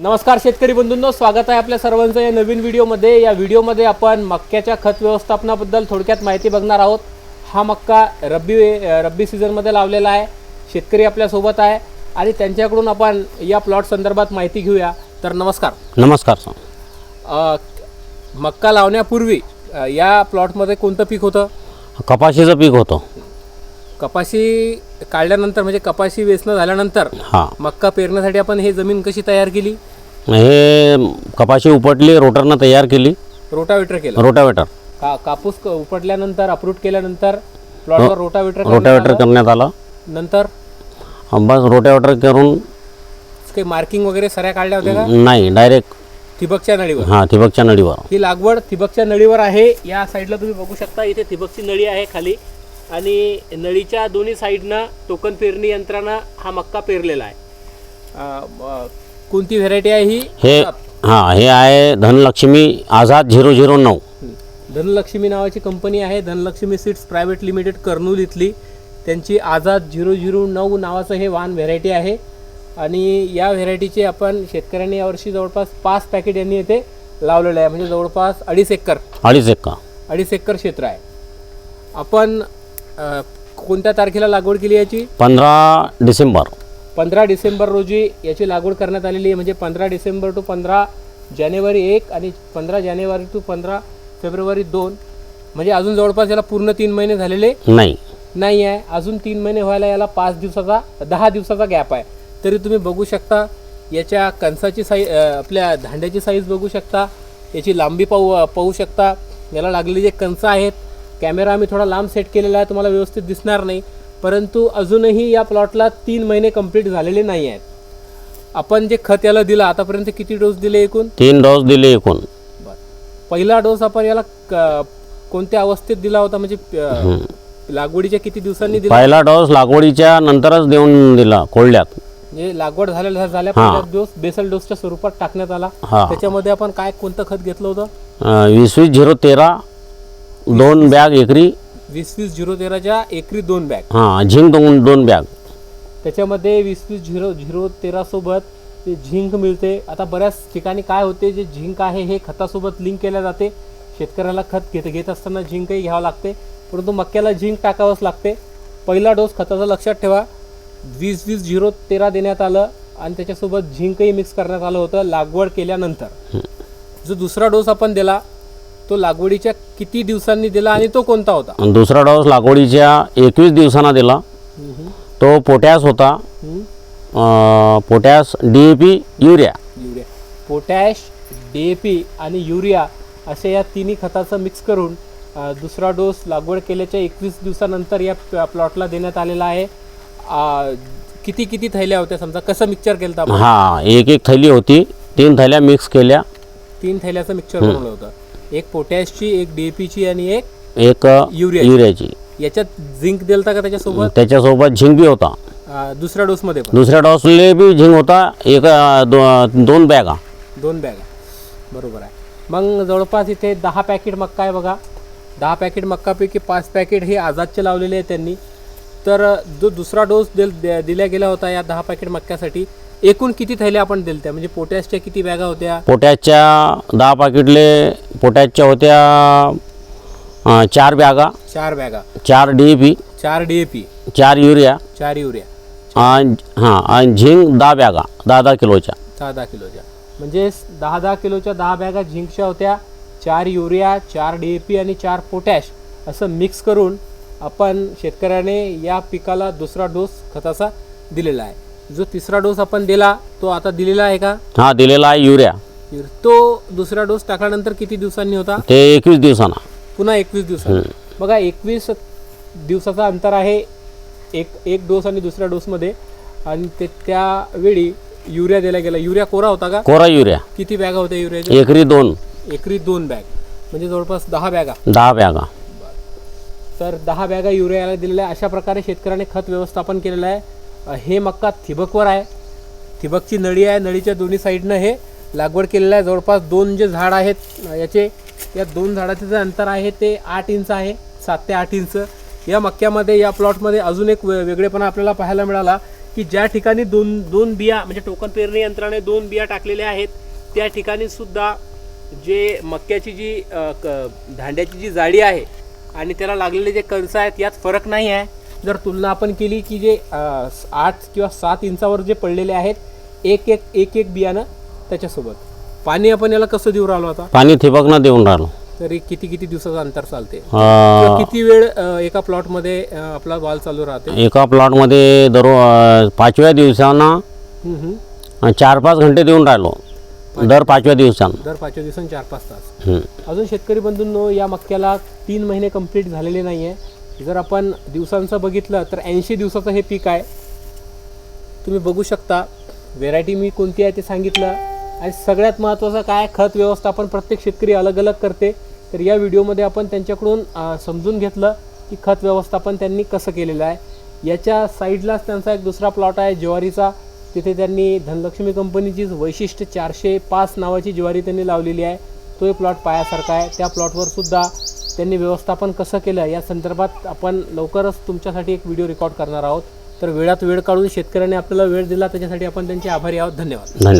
नमस्कार शेतकरी बंधूंनो स्वागत आहे आपल्या सर्वांचं या नवीन व्हिडिओमध्ये. या व्हिडिओमध्ये आपण मक्याच्या खत व्यवस्थापनाबद्दल थोडक्यात माहिती बघणार आहोत. हा मक्का रब्बी रब्बी सीझनमध्ये लावलेला आहे. शेतकरी आपल्यासोबत आहे आणि त्यांच्याकडून आपण या प्लॉट संदर्भात माहिती घेऊया. तर नमस्कार. नमस्कार सर. मक्का लावण्यापूर्वी या प्लॉटमध्ये कोणतं पीक होतं? कपाशीचं पीक होतं. कपाशी काढल्यानंतर म्हणजे कपाशी वेचणं झाल्यानंतर हां. मक्का पेरण्यासाठी आपण हे जमीन कशी तयार केली? हे कपाशी उपटली रोटरनं तयार केली. रोटावेटर केलं. रोटावेटर. का कापूस क- उपटल्यानंतर अप्रूट केल्यानंतर प्लॉटवर रोटावेटर करण्यात रोटावेटर आलं. करण्यात आलं. नंतर? बस रोटावेटर करून काही मार्किंग वगैरे सऱ्या काढल्या होत्या का? नाही डायरेक्ट ठिबकच्या नळीवर. हां ठिबकच्या नळीवर. ही लागवड ठिबकच्या नळीवर आहे. या साईडला तुम्ही बघू शकता इथे ठिबकची नळी आहे खाली. आणि नळीच्या दोन्ही साईडनं टोकन पेरणी यंत्रानं हा मक्का पेरलेला आहे. कोणती व्हेरायटी आहे ही? हे हां हे आहे धनलक्ष्मी आझाद झिरो झिरो नऊ. धनलक्ष्मी नावाची कंपनी आहे. Dhanlaxmi seeds private limited Kurnool इथली. त्यांची आझाद झिरो झिरो नऊ नावाचं हे वाहन व्हेरायटी आहे. आणि या व्हेरायटीचे आपण शेतकऱ्यांनी यावर्षी जवळपास पाच पॅकेट यांनी इथे लावलेलं आहे. म्हणजे जवळपास अडीच एकर. अडीच एका अडीच एकर क्षेत्र आहे. आपण अ, कोणत्या तारखेला लागवड केली याची? पंधरा डिसेंबर. पंधरा डिसेंबर रोजी याची लागवड करण्यात आलेली आहे. म्हणजे पंधरा डिसेंबर टू पंधरा जानेवारी एक आणि पंधरा जानेवारी टू पंधरा फेब्रुवारी दोन. म्हणजे अजून जवळपास याला पूर्ण तीन महिने झालेले नाही. नाही आहे. अजून तीन महिने व्हायला याला पाच दिवसाचा दहा दिवसाचा गॅप आहे. तरी तुम्ही बघू शकता याच्या कणसाची साई अ, आपल्या धांड्याची साईज बघू शकता याची लांबी पाहू पाहू शकता. याला लागलेले जे कणस आहेत कॅमेरा आम्ही थोडा लांब सेट केलेला आहे तुम्हाला व्यवस्थित दिसणार नाही. परंतु अजूनही या प्लॉटला तीन महिने कंप्लीट झालेले नाही आहेत. आपण जे खत याला दिलं आतापर्यंत किती डोस दिले एकूण? तीन डोस दिले एकूण. पहिला डोस आपण याला क- कोणत्या अवस्थेत दिला होता? म्हणजे अ, लागवडीच्या किती दिवसांनी दिला? पहिला डोस लागवडीच्या नंतरच देऊन दिला कोल्ड्यात म्हणजे लागवड झालेल्या झाल्या पहिला डोस बेसल डोसच्या स्वरूपात टाकण्यात आला. हां. त्याच्यामध्ये आपण काय कोणतं खत घेतलं होतं? अं, वीस वीस झिरो तेरा दोन बॅग एकरी? वीस वीस झिरो तेराच्या एकरी दोन बॅग. हां झिंक दोन दोन बॅग. त्याच्यामध्ये वीस वीस झिरो झिरो तेरा सोबत ते झिंक मिळते. आता बऱ्याच ठिकाणी काय होते जे झिंक आहे हे खतासोबत लिंक केल्या जाते. शेतकऱ्याला खत घेत घेत असताना झिंकही घ्यावं लागते. परंतु मक्याला झिंक टाकावंच लागते. पहिला डोस खताचा लक्षात ठेवा. वीस वीस झिरो तेरा देण्यात आलं आणि त्याच्यासोबत झिंकही मिक्स करण्यात आलं होतं लागवड केल्यानंतर. जो दुसरा डोस आपण दिला तो लागवडीच्या किती दिवसांनी दिला आणि तो कोणता होता? दुसरा डोस लागवडीच्या एकवीस दिवसांना दिला. तो पोटॅस होता. अं, potash D A P urea. Urea. Potash D A P आणि युरिया अशा या तिन्ही खताचं मिक्स करून अ, दुसरा डोस लागवड केल्याच्या एकवीस दिवसानंतर या प- प्लॉटला देण्यात आलेला आहे. किती किती थैल्या होत्या समजा? कसं मिक्सचर केलं होतं आपण? हा एक एक थैली होती. तीन थैल्या मिक्स केल्या. तीन थैल्याचं मिक्सचर बनवलं होतं. एक पोटॅशची एक डी ए पीची आणि एक एक युरिया युरियाची. याच्यात झिंक दिलता का त्याच्यासोबत? त्याच्यासोबत झिंक बी होता. दुसऱ्या डोसमध्ये पण. दुसऱ्या डोसले बी झिंक होता. एक अं, दो- दोन बॅगा. दोन बॅगा. बरोबर आहे. मग जवळपास इथे दहा पॅकेट मक्का आहे बघा. दहा पॅकेट मक्कापैकी पाच पॅकेट हे आझादचे लावलेले आहे त्यांनी. तर जो दुसरा डोस दिल दिला गेला होता या दहा पॅकेट मक्क्यासाठी एकूण किती थैल्या आपण दिल त्या म्हणजे पोटॅशच्या किती बॅगा होत्या? पोटॅसच्या दहा पाकिटले पोटॅसच्या होत्या चार बॅगा. चार बॅगा. चार डी ए पी. चार डी ए पी. चार युरिया. चार युरिया. आणि हां आणि झिंक दहा बॅगा दहा दहा किलोच्या. दहा दहा किलोच्या. म्हणजे दहा दहा किलोच्या दहा बॅगा झिंकच्या होत्या चार युरिया चार डी ए पी आणि चार पोटॅश असं मिक्स करून आपण शेतकऱ्याने या पिकाला दुसरा डोस खताचा दिलेला आहे. जो तिसरा डोस आपण दिला तो आता दिलेला आहे का? हा दिलेला आहे युरिया. तो दुसरा डोस टाकल्यानंतर किती दिवसांनी होता? ते एकवीस दिवसांना. पुन्हा एकवीस दिवसांनी. बघा एकवीस दिवसाचा अंतर आहे एक एक डोस आणि दुसऱ्या डोसमध्ये. आणि ते त्यावेळी युरिया दिला गेला. युरिया कोरा होता का? कोरा युरिया. किती बॅगा होत्या युरियाच्या? एकरी दोन. एकरी दोन बॅग. म्हणजे जवळपास दहा बॅगा. दहा बॅगा. तर दहा बॅगा युरियाला दिलेल्या आहे. अशा प्रकारे शेतकऱ्याने खत व्यवस्थापन केलेलं आहे. हे मक्का ठिबकवर आहे. ठिबकची नळी आहे. नळीच्या दोन्ही साईडनं हे लागवड केलेलं आहे. जवळपास दोन जे झाड आहेत याचे या दोन झाडाचे जे अंतर आहे ते आठ इंच आहे. सात ते आठ इंच. या मक्क्यामध्ये या प्लॉटमध्ये अजून एक वेगळेपणा आपल्याला पाहायला मिळाला की ज्या ठिकाणी दोन दोन बिया म्हणजे टोकन पेरणी यंत्राने दोन बिया टाकलेल्या आहेत त्या ठिकाणी सुद्धा जे मक्याची जी क- धांड्याची जी जाडी आहे आणि त्याला लागलेले जे कंस आहेत यात फरक नाही आहे. जर तुलना आपण केली की जे आठ किंवा सात इंचावर जे पडलेले आहेत एक एक एक एक बियाणं त्याच्यासोबत. पाणी आपण याला कसं देऊ राहिलो आता? पाणी ठिबकनं देऊन राहिलो. तरी किती किती दिवसाचं अंतर चालते? किती वेळ एका प्लॉटमध्ये आपला वाल चालू राहते? एका प्लॉटमध्ये दरो अं, पाचव्या दिवसानं चार पाच घंटे देऊन राहिलो. दर पाचव्या दिवसानं दर पाचव्या दिवसांनी चार पाच तास. अजून शेतकरी बंधूंनो या मक्याला तीन महिने कंप्लीट झालेले नाही आहे जर आपण दिवसांचं बघितलं तर ऐंशी दिवसाचं हे पीक आहे. तुम्ही बघू शकता व्हेरायटी मी कोणती आहे ते सांगितलं. आणि सगळ्यात महत्त्वाचं काय खत व्यवस्थापन प्रत्येक शेतकरी अलग अलग करते. तर या व्हिडिओमध्ये आपण त्यांच्याकडून समजून घेतलं की खत व्यवस्थापन त्यांनी कसं केलेलं आहे. याच्या साईडलाच त्यांचा एक दुसरा प्लॉट आहे ज्वारीचा. तिथे त्यांनी धनलक्ष्मी कंपनीचीच वैशिष्ट्य चारशे पाच नावाची ज्वारी त्यांनी लावलेली आहे. तो एक प्लॉट पायासारखा आहे. त्या प्लॉटवर सुद्धा त्यांनी व्यवस्थापन कसं केलं या संदर्भात आपण लवकरच तुमच्यासाठी एक व्हिडिओ रेकॉर्ड करणार आहोत. तर वेळात वेळ काढून शेतकऱ्यांनी आपल्याला वेळ दिला त्याच्यासाठी आपण त्यांचे आभारी आहोत. धन्यवाद. धन्यवाद.